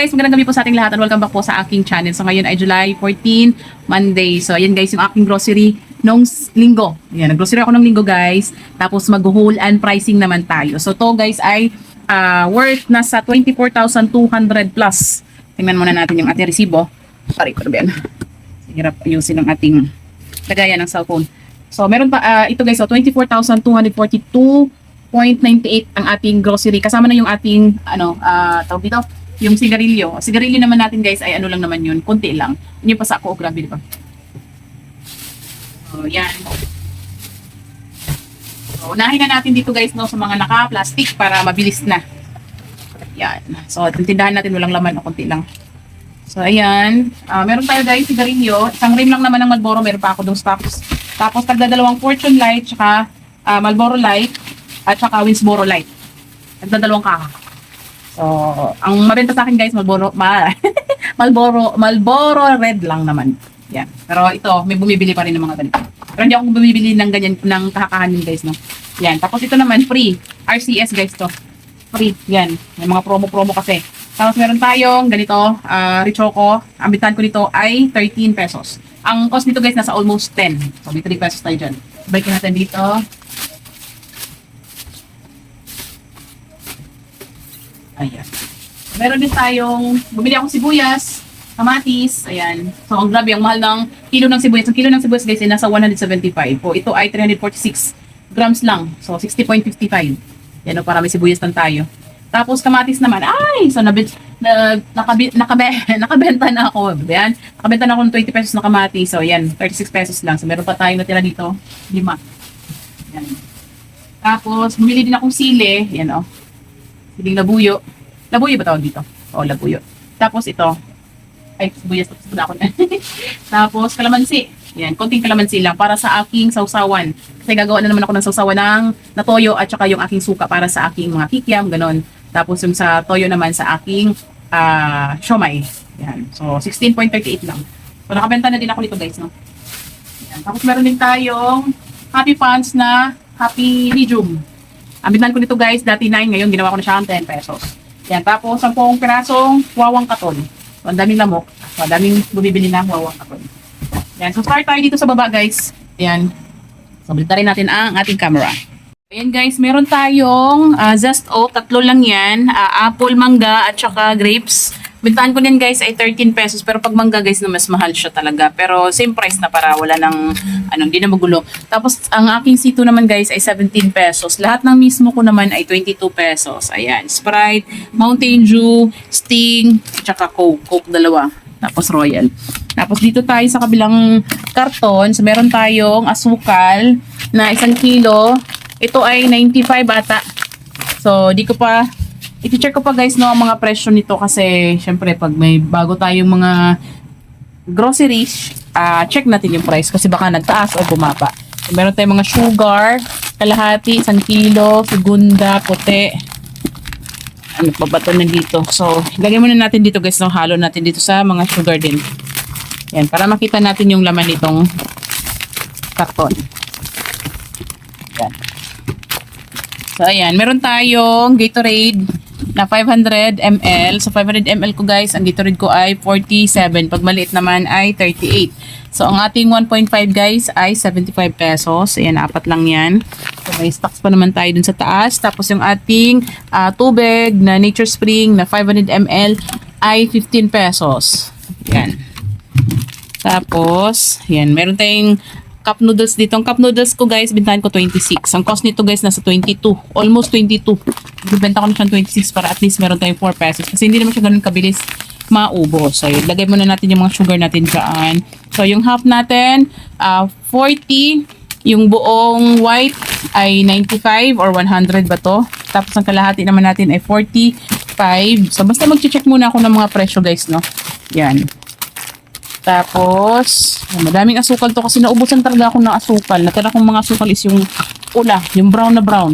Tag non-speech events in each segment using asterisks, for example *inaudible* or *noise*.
guys, magandang gabi po sa ating lahat and welcome back po sa aking channel. So ngayon ay July 14, Monday. So ayan guys, yung aking grocery nung linggo. Ayan, nag-grocery ako ng linggo guys. Tapos mag-whole and pricing naman tayo. So to guys ay ah, worth nasa 24,200 plus. Tingnan muna natin yung ating resibo. Sorry, yan? Hirap ayusin ang ating lagayan ng cellphone. So meron pa, ah, ito guys, so 24,242 0.98 ang ating grocery. Kasama na yung ating, ano, ah tawag dito, yung sigarilyo. Sigarilyo naman natin guys ay ano lang naman yun, konti lang. Yun yung pa sa ako, grabe di ba? So, yan. So, unahin na natin dito guys no, sa mga naka-plastic para mabilis na. Yan. So, tindahan natin walang laman o konti lang. So, ayan. Ah, meron tayo guys, sigarilyo. Isang rim lang naman ng Malboro. Meron pa ako doon stocks. Tapos, tagdadalawang Fortune Light, tsaka ah, Malboro Light, at tsaka Winsboro Light. Tagdadalawang kaka. So, ang mabenta sa akin guys, Malboro, ma *laughs* Malboro, Malboro Red lang naman. Yan. Pero ito, may bumibili pa rin ng mga ganito. Pero hindi ako bumibili ng ganyan, ng kakakahanin guys, no? Yan. Tapos ito naman, free. RCS guys to. Free. Yan. May mga promo-promo kasi. Tapos meron tayong ganito, ah Richoco. Ang bintahan ko nito ay 13 pesos. Ang cost nito guys, nasa almost 10. So, may 3 pesos tayo dyan. Balikin natin dito. Ayan. Meron din tayong, bumili akong sibuyas, kamatis, ayan. So, ang grabe, ang mahal ng kilo ng sibuyas. Ang kilo ng sibuyas, guys, ay nasa 175 po. Ito ay 346 grams lang. So, 60.55. Yan o, para may sibuyas lang tayo. Tapos, kamatis naman, ay, so, nabit, na, nakabi, nakabe, *laughs* nakabenta na ako. Ayan, nakabenta na ako ng 20 pesos na kamatis. So, yan, 36 pesos lang. So, meron pa tayong natira dito, lima. Yan. Tapos, bumili din akong sili. Yan o. Siling labuyo. Labuyo ba tawag dito? Oo, labuyo. Tapos ito. Ay, sibuyas. Tapos na ako na. *laughs* Tapos, kalamansi. Yan, konting kalamansi lang para sa aking sausawan. Kasi gagawa na naman ako ng sausawan ng natoyo at saka yung aking suka para sa aking mga kikiam, ganon. Tapos yung sa toyo naman sa aking ah siomay. Yan. So, 16.38 lang. So, nakabenta na din ako nito guys, no? Yan. Tapos meron din tayong Happy Pants na Happy Medium. Ang ko nito guys, dati 9, ngayon ginawa ko na siya ng 10 pesos. Yan, tapos 10 pirasong wawang katon. So, ang daming lamok. So, ang daming bumibili ng wawang katon. Yan, so start tayo dito sa baba guys. Yan. So, rin natin ang ating camera. Ayan guys, meron tayong ah, zest oat, tatlo lang yan. Ah, apple, mangga, at saka grapes. Bintahan ko din guys ay 13 pesos pero pag mangga guys na mas mahal siya talaga. Pero same price na para wala nang ano, hindi na magulo. Tapos ang aking sito naman guys ay 17 pesos. Lahat ng mismo ko naman ay 22 pesos. Ayan, Sprite, Mountain Dew, Sting, tsaka Coke. Coke dalawa. Tapos Royal. Tapos dito tayo sa kabilang karton. So meron tayong asukal na isang kilo. Ito ay 95 ata. So, di ko pa i-check ko pa guys no ang mga presyo nito kasi syempre pag may bago tayong mga groceries, ah check natin yung price kasi baka nagtaas o bumaba. So, meron tayong mga sugar, kalahati, isang kilo, segunda, puti. Ano pa ba ito na dito? So, ilagay muna natin dito guys, no? halo natin dito sa mga sugar din. Yan, para makita natin yung laman nitong karton. Yan. So, ayan. Meron tayong Gatorade na 500 ml. So, 500 ml ko guys, ang Gatorade ko ay 47. Pag maliit naman ay 38. So, ang ating 1.5 guys ay 75 pesos. Ayan, apat lang yan. So, may stocks pa naman tayo dun sa taas. Tapos, yung ating ah, tubig na Nature Spring na 500 ml ay 15 pesos. Yan. Tapos, yan, meron tayong cup noodles dito. Ang cup noodles ko guys, bintahan ko 26. Ang cost nito guys, nasa 22. Almost 22. Bibenta ko na siyang 26 para at least meron tayong 4 pesos. Kasi hindi naman siya ganun kabilis maubos. So, yun, lagay muna natin yung mga sugar natin dyan. So, yung half natin, ah 40. Yung buong white ay 95 or 100 ba to? Tapos ang kalahati naman natin ay 45. So, basta mag-check muna ako ng mga presyo guys, no? Yan. Tapos, madaming asukal to kasi naubusan talaga ako ng asukal. Natira kong mga asukal is yung pula, yung brown na brown.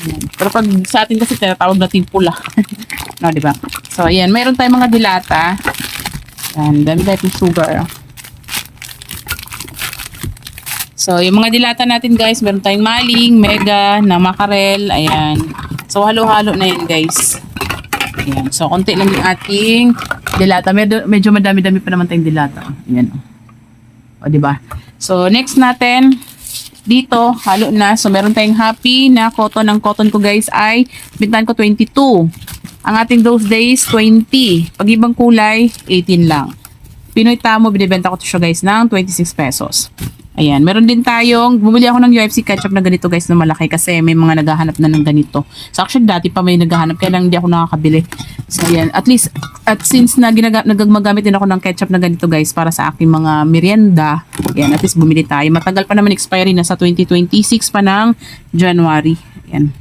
Ayan. Pero pag sa atin kasi tinatawag natin pula. *laughs* no, di ba? So, ayan. Mayroon tayong mga dilata. Yan, dami natin sugar. So, yung mga dilata natin guys, meron tayong maling, mega, na makarel, ayan. So, halo-halo na yan guys. Ayan. So, konti lang yung ating dilata. Medyo, medyo madami-dami pa naman tayong dilata. Ayan. O, di ba? So, next natin, dito, halo na. So, meron tayong happy na cotton. Ang cotton ko guys ay, bintahan ko 22. Ang ating those days, 20. Pag ibang kulay, 18 lang. Pinoy Tamo, binibenta ko to siya guys ng 26 pesos. Ayan, meron din tayong, bumili ako ng UFC ketchup na ganito guys na malaki kasi may mga naghahanap na ng ganito. So actually dati pa may naghahanap kaya lang hindi ako nakakabili. So ayan, at least, at since na ginaga, nagmagamit din ako ng ketchup na ganito guys para sa aking mga merienda, ayan, at least bumili tayo. Matagal pa naman expiry na sa 2026 pa ng January. Ayan.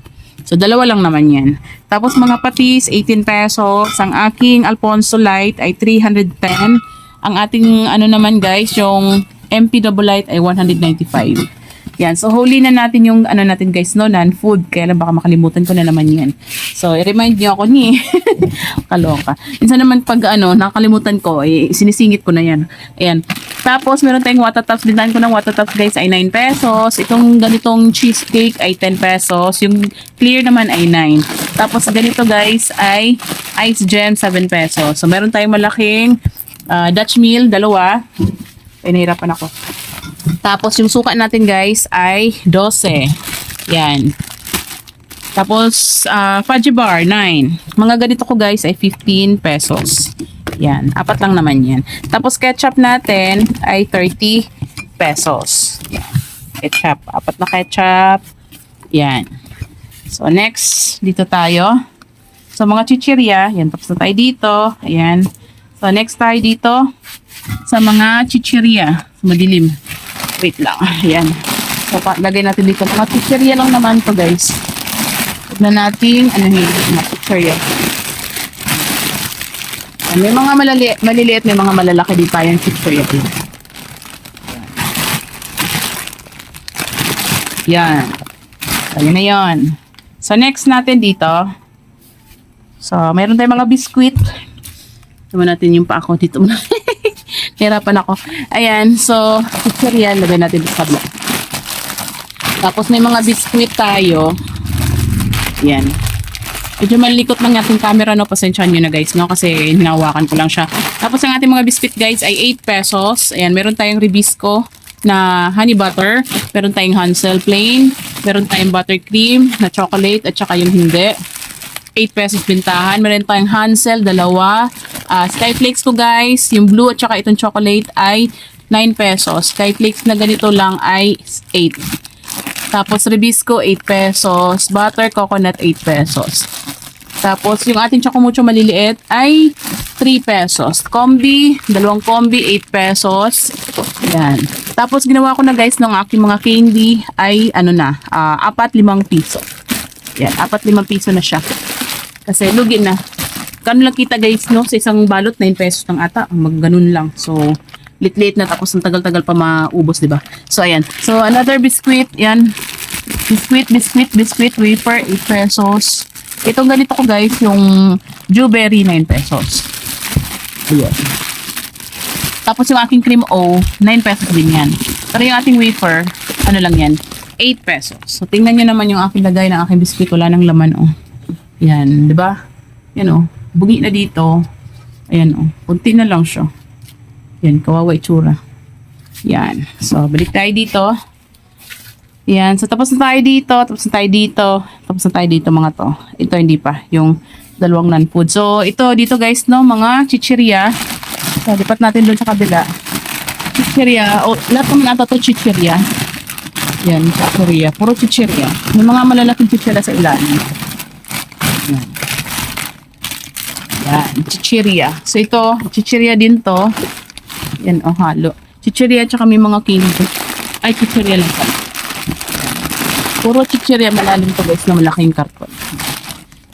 So, dalawa lang naman yan. Tapos, mga patis, 18 pesos. Ang aking Alfonso Light ay 310. Ang ating, ano naman guys, yung MP Double Light ay 195. Yan. So, huli na natin yung, ano natin guys, no, non-food. Kaya lang baka makalimutan ko na naman yan. So, i-remind niyo ako ni *laughs* Kaloka. Minsan naman pag, ano, nakalimutan ko, eh, sinisingit ko na yan. Ayan. Tapos, meron tayong water tops. Bintahan ko ng water tops guys ay 9 pesos. Itong ganitong cheesecake ay 10 pesos. Yung clear naman ay 9. Tapos, ganito guys ay ice gem 7 pesos. So, meron tayong malaking ah, Dutch meal, dalawa. Ay, nahirapan ako. Tapos, yung suka natin guys ay 12. Yan. Tapos, ah, fudgy bar, 9. Mga ganito ko guys ay 15 pesos. Yan. Apat lang naman yan. Tapos, ketchup natin ay 30 pesos. Yan. Ketchup. Apat na ketchup. Yan. So, next, dito tayo. So, mga chichirya. Yan. Tapos na tayo dito. Ayan. So, next tayo dito sa mga chichirya. Madilim. Wait lang. Ayan. So, pa- lagay natin dito. Mga chichirya lang naman to guys. Tignan natin. Ano yung mga chichirya. Ayan, May mga malali maliliit, may mga malalaki dito yung chichirya. Yan. Ayun na yon. So, next natin dito. So, meron tayong mga biskuit. Tama natin yung pa ako dito. *laughs* Hirapan ako. Ayan, so, picture yan. Lagay natin sa kabla. Tapos may mga biskuit tayo. Yan. Medyo malikot lang ating camera, no? Pasensyahan nyo na guys, no? Kasi hinawakan ko lang siya. Tapos ang ating mga biscuit guys ay 8 pesos. Ayan, meron tayong Ribisco na honey butter. Meron tayong Hansel plain. Meron tayong buttercream na chocolate at saka yung hindi. 8 pesos bintahan. Meron tayong Hansel, dalawa. Ah, Skyflakes ko guys, yung blue at saka itong chocolate ay 9 pesos. Skyflakes na ganito lang ay 8. Tapos Ribisco 8 pesos, butter coconut 8 pesos. Tapos yung ating chocomucho maliliit ay 3 pesos. Combi, dalawang combi 8 pesos. Yan. Tapos ginawa ko na guys ng aking mga candy ay ano na, ah, apat limang piso. Yan, apat limang piso na siya. Kasi lugi na. Kano lang kita guys no, sa isang balot 9 pesos ng ata, mag ganun lang. So lit-lit na tapos ang tagal-tagal pa maubos, 'di ba? So ayan. So another biscuit, yan. Biscuit, biscuit, biscuit, wafer 8 pesos. Itong ganito ko guys, yung Jewberry 9 pesos. Ayan. Tapos yung aking cream O, 9 pesos din yan. Pero yung ating wafer, ano lang yan, 8 pesos. So tingnan nyo naman yung aking lagay ng aking biscuit, wala nang laman oh. Yan, di ba? Yan oh, bugi na dito. Ayan oh, kunti na lang siya. Yan, kawawa itsura. Yan. So, balik tayo dito. Yan. So, tapos na tayo dito. Tapos na tayo dito. Tapos na tayo dito mga to. Ito hindi pa. Yung dalawang non-food. So, ito dito guys, no, mga chichirya. So, lipat natin doon sa kabila. Chichirya. O, lahat naman ata to chichirya. Yan, chichirya. Puro chichirya. May mga malalaking chichirya sa ilalim. Yan. Yan, chichirya. So, ito, chichirya din to. Yan, oh, halo. Chichirya tsaka may mga candy. Ay, chichirya lang pala. Puro chichirya, malalim to guys na malaking karton.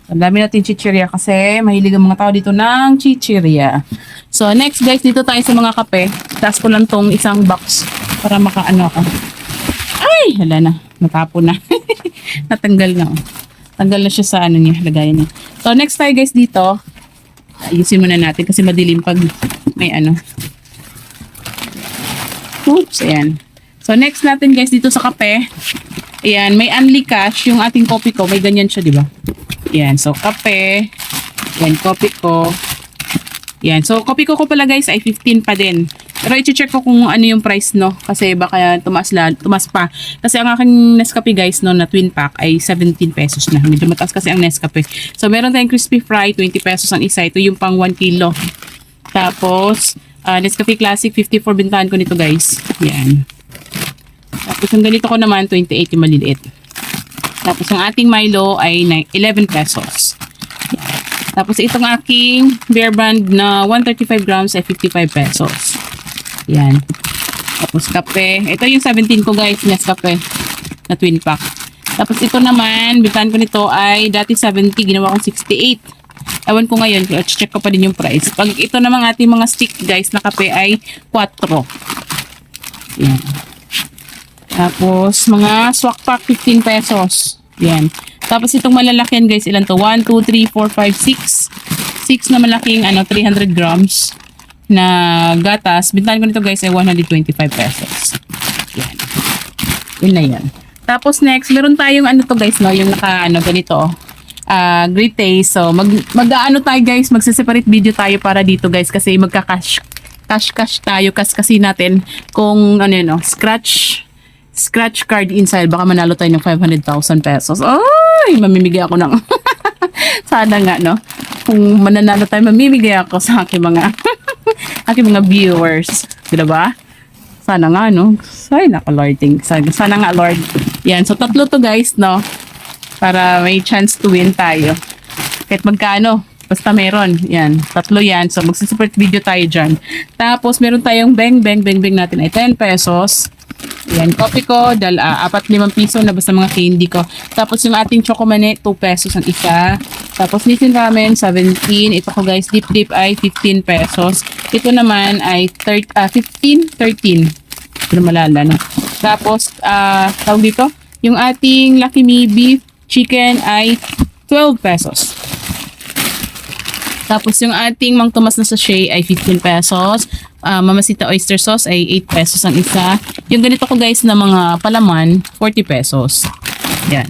Ang dami natin chichirya kasi mahilig ang mga tao dito ng chichirya. So, next guys, dito tayo sa mga kape. Taas ko lang tong isang box para makaano ako. Ay, hala na. Natapon na. *laughs* Natanggal na. oh. Tanggal na siya sa ano niya, lagayan niya. So, next tayo guys dito. Ayusin muna natin kasi madilim pag may ano. Oops, ayan. So, next natin guys dito sa kape. Ayan, may cash. Yung ating coffee ko, may ganyan siya, di ba? Ayan, so kape. Ayan, coffee ko. Ayan, so coffee ko ko pala guys ay 15 pa din. Pero i-check ko kung ano yung price, no? Kasi baka tumaas, la, tumaas pa. Kasi ang aking Nescafe guys, no, na twin pack ay 17 pesos na. Medyo mataas kasi ang Nescafe. So, meron tayong crispy fry, 20 pesos ang isa. Ito yung pang 1 kilo. Tapos, uh, Nescafe Classic, 54 bintahan ko nito guys. Yan. Tapos, yung ganito ko naman, 28 yung maliliit. Tapos, ang ating Milo ay ni- 11 pesos. Tapos, itong aking Bear Brand na 135 grams ay 55 pesos. Yan. Tapos, kape. Ito yung 17 ko guys, Nescafe na twin pack. Tapos, ito naman, bintahan ko nito ay dati 70, ginawa kong 68. Ewan ko ngayon, check ko pa din yung price. Pag ito namang ating mga stick guys na kape ay 4. Yan. Tapos, mga swak pack, 15 pesos. Yan. Tapos, itong malalakihan guys, ilan to? 1, 2, 3, 4, 5, 6. 6 na malaking, ano, 300 grams na gatas. Bintahan ko nito guys ay 125 pesos. Yan. Yun na yan. Tapos next, meron tayong ano to guys, no? Yung naka, ano, ganito. Ah, great taste. So, mag, mag tayo guys, magse-separate video tayo para dito guys kasi magka-cash cash cash tayo kas kasi natin kung ano yun, no? scratch scratch card inside baka manalo tayo ng 500,000 pesos. Ay, mamimigay ako ng *laughs* sana nga no. Kung mananalo tayo, mamimigay ako sa aking mga *laughs* aking mga viewers. Di ba? Sana nga, no? Lord. Thank, sana, sana nga, Lord. Yan. So, tatlo to, guys, no? Para may chance to win tayo. Kahit magkano. Basta meron. Yan. Tatlo yan. So, magsisupport video tayo dyan. Tapos, meron tayong bang, bang, bang, bang natin ay 10 pesos. Yan, coffee ko, dal, uh, apat limang piso na basta mga candy ko. Tapos yung ating chocolate, 2 pesos ang isa. Tapos Nissin Ramen, 17. Ito ko guys, dip dip ay 15 pesos. Ito naman ay 30, ah, 15, 13. Pero malala, no? Tapos, ah, tawag dito, yung ating Lucky Me beef chicken ay 12 pesos. Tapos yung ating Mang Tomas na sachet ay 15 pesos. Ah, Mamasita oyster sauce ay 8 pesos ang isa. Yung ganito ko guys na mga palaman, 40 pesos. Yan.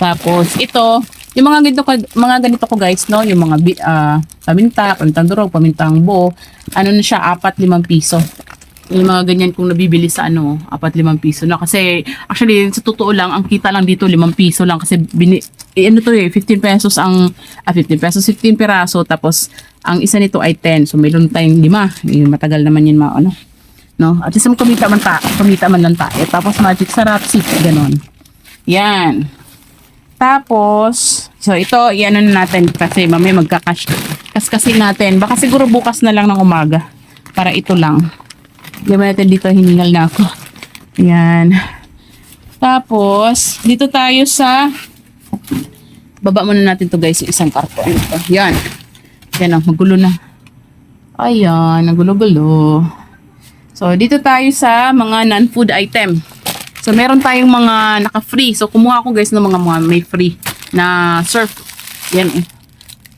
Tapos ito, yung mga ganito ko, mga ganito ko guys, no, yung mga bi- ah, paminta, pamintang durog, pamintang buo, ano na siya, 4-5 piso. Yung mga ganyan kung nabibili sa ano, 4-5 piso na. Kasi, actually, sa totoo lang, ang kita lang dito, 5 piso lang. Kasi, bini, eh, ano to eh, 15 pesos ang, ah, 15 pesos, 15 piraso. Tapos, ang isa nito ay 10. So, mayroon tayong 5. Eh, matagal naman yun, mga ano. No? At least, kumita man, ta kumita man lang tayo. Tapos, magic sarap, sip, ganon. Yan. Tapos, so ito, iyan na natin kasi mamaya magka-cash. Kaskasin natin. Baka siguro bukas na lang ng umaga. Para ito lang. Diba natin dito, hiningal na ako. Yan. Tapos, dito tayo sa baba muna natin to guys, yung isang karton. Ito. Yan. Yan ang magulo na. Ayan, nagulo-gulo. So, dito tayo sa mga non-food item. So, meron tayong mga naka-free. So, kumuha ako guys ng mga, mga may free na surf. Yan eh.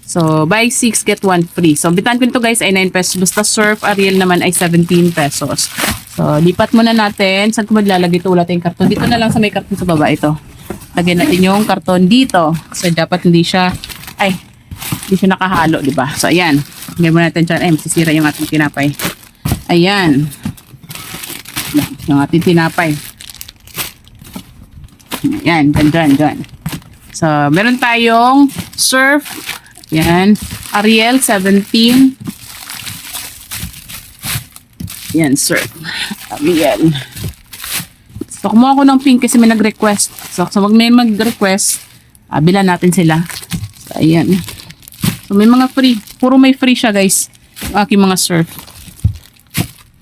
So, buy 6, get 1 free. So, bitan ko guys ay 9 pesos. Basta surf Ariel naman ay 17 pesos. So, lipat muna natin. Saan ko maglalagay ito? Wala tayong karton. Dito na lang sa may karton sa baba ito. Lagyan natin yung karton dito. So, dapat hindi siya, ay, hindi siya nakahalo, di ba? So, ayan. Lagyan muna natin dyan. Ay, masisira yung ating tinapay. Ayan. Yan, Yung ating tinapay. Yan, dyan, dyan, dyan. So, meron tayong surf. Yan. Ariel, 17. Yan, surf. Ariel. So, kumuha ko ng pink kasi may nag-request. So, so wag may mag-request, uh, bilan natin sila. So, ayan. So, may mga free. Puro may free siya, guys. Yung aking mga surf.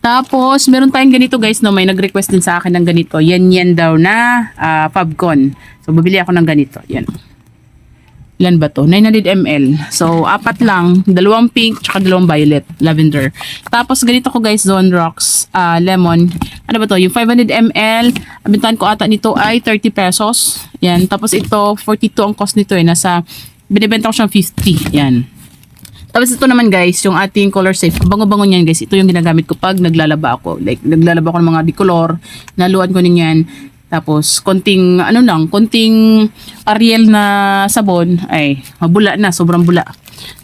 Tapos, meron tayong ganito guys, no, may nag-request din sa akin ng ganito. Yan yan daw na ah, Fabcon. So, bibili ako ng ganito. Yan. Ilan ba to? 900 ml. So, apat lang. Dalawang pink, tsaka dalawang violet. Lavender. Tapos, ganito ko guys, Zone Rocks ah, Lemon. Ano ba to? Yung 500 ml. Abintahan ko ata nito ay 30 pesos. Yan. Tapos, ito, 42 ang cost nito eh. Nasa, binibenta ko siyang 50. Yan. Tapos ito naman guys, yung ating color safe. Bango-bango niyan guys. Ito yung ginagamit ko pag naglalaba ako. Like, naglalaba ako ng mga bicolor. Naluan ko niyan. Tapos, konting, ano lang, konting Ariel na sabon. Ay, mabula na. Sobrang bula.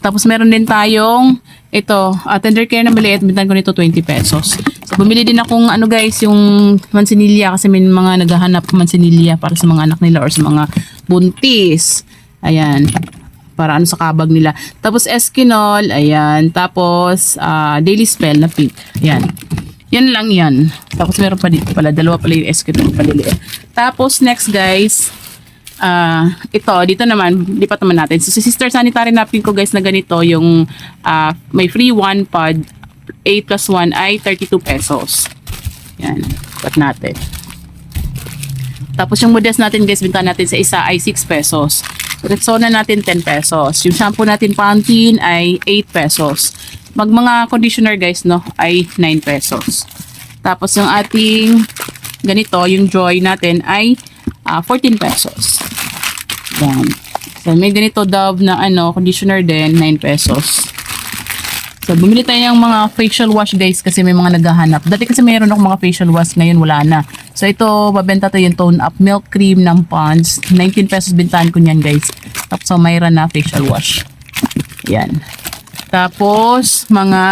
Tapos, meron din tayong ito, uh, tender care na maliit. Bintan ko nito 20 pesos. So, bumili din akong ano guys, yung mansinilya. Kasi may mga naghahanap mansinilya para sa mga anak nila or sa mga buntis. Ayan para ano sa kabag nila. Tapos Eskinol, ayan. Tapos ah, Daily Spell na pink. Ayan. Yan lang yan. Tapos meron pa dito pala. Dalawa pala yung Eskinol paliliit. Tapos next guys, ah ito, dito naman, lipat naman natin. So, si Sister Sanitary napkin ko guys na ganito, yung ah, may free one pod, 8 plus 1 ay 32 pesos. Yan, lipat natin. Tapos yung modest natin guys, binta natin sa isa ay 6 pesos. Rexona natin 10 pesos. Yung shampoo natin Pantene ay 8 pesos. Mag mga conditioner guys no ay 9 pesos. Tapos yung ating ganito, yung Joy natin ay ah, 14 pesos. Yan. So may ganito Dove na ano, conditioner din 9 pesos. So, bumili tayo ng mga facial wash guys kasi may mga naghahanap. Dati kasi mayroon akong mga facial wash, ngayon wala na. So, ito, babenta to yung tone up milk cream ng Pond's. 19 pesos bintahan ko niyan guys. Tapos, so, mayroon na facial wash. Yan. Tapos, mga,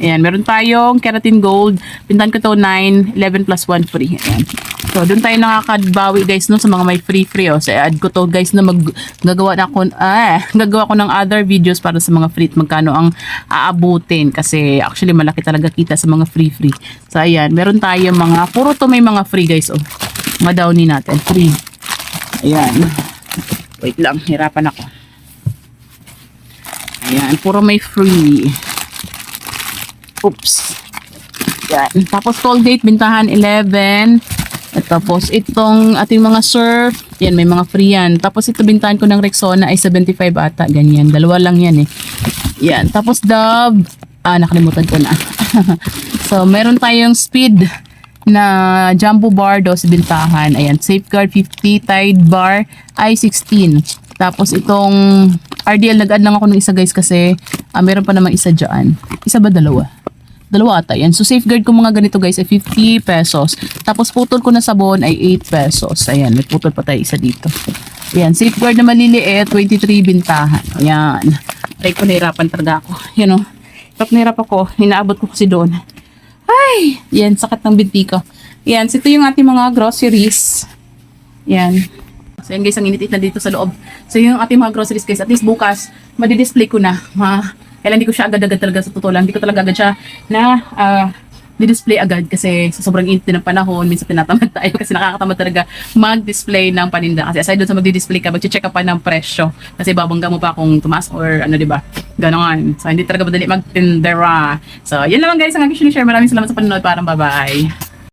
ayan, meron tayong keratin gold. Bintahan ko to 9, 11 plus 1 free. Ayan. So, doon tayo nakakabawi guys no sa mga may free free oh. So, add ko to guys na mag gagawa na ako ah, gagawa ko ng other videos para sa mga free magkano ang aabutin kasi actually malaki talaga kita sa mga free free. So, ayan, meron tayo mga puro to may mga free guys oh. Mga downy natin, free. Ayan. Wait lang, hirapan ako. Ayan, puro may free. Oops. Yan. Tapos Colgate, bintahan 11. At tapos itong ating mga surf, yan may mga free yan. Tapos ito bintahan ko ng Rexona ay 75 ata, ganyan. Dalawa lang yan eh. Yan. Tapos Dove, ah nakalimutan ko na. *laughs* so meron tayong speed na jumbo bar sa bintahan. Ayan, safeguard 50, tide bar ay 16. Tapos itong RDL, nag-add lang ako ng isa guys kasi ah, meron pa namang isa dyan. Isa ba dalawa? Dalawa ata yan. So, safeguard ko mga ganito guys ay 50 pesos. Tapos, putol ko na sabon ay 8 pesos. Ayan, may putol pa tayo isa dito. Ayan, safeguard na maliliit, 23 bintahan. Ayan. Aray ko, talaga ako. Yan o. Na hirap ako. Hinaabot ko kasi doon. Ay! Yan, sakit ng binti ko. Yan, so ito yung ating mga groceries. Yan. So yan guys, ang init na dito sa loob. So yung ating mga groceries guys, at least bukas, madidisplay ko na. Ha? Kailan hindi ko siya agad-agad talaga sa totoo lang. Hindi ko talaga agad siya na ah, di-display agad kasi sa sobrang init ng panahon, minsan tinatamad *laughs* tayo kasi nakakatamad talaga mag-display ng paninda. Kasi aside doon sa magdi-display ka, mag-check ka pa ng presyo. Kasi babangga mo pa kung tumaas or ano, di ba? Ganon. So, hindi talaga madali mag-tindera. So, yan lang guys ang aking share. Maraming salamat sa panonood. Parang bye-bye.